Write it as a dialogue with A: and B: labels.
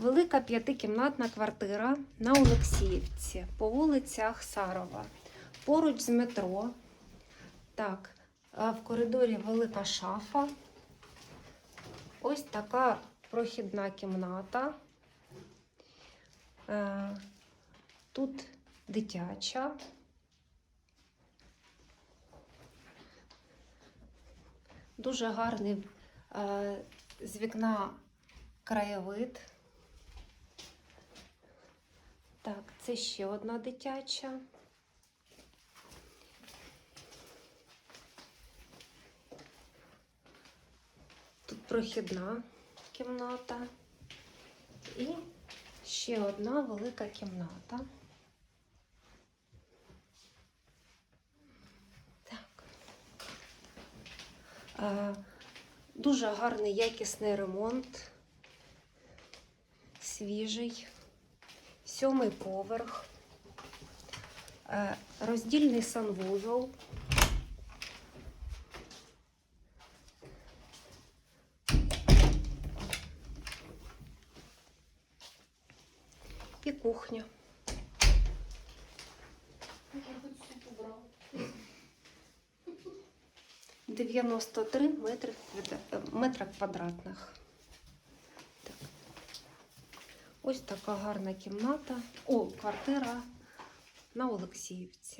A: Велика п'ятикімнатна квартира на Олексіївці по вулиці Ахсарова. Поруч з метро. Так, в коридорі велика шафа. Ось така прохідна кімната. Е, Тут дитяча. Дуже гарний е, з вікна краєвид. Так, це ще одна дитяча. Тут прохідна кімната. І ще одна велика кімната. Так. Е, Дуже гарний якісний ремонт. Свіжий. Сьомий поверх. Е, Роздільний санвузол. І кухня.
B: Убрала.
A: 93 метри, квадратних. Так. Ось така гарна кімната. О, квартира на Олексіївці.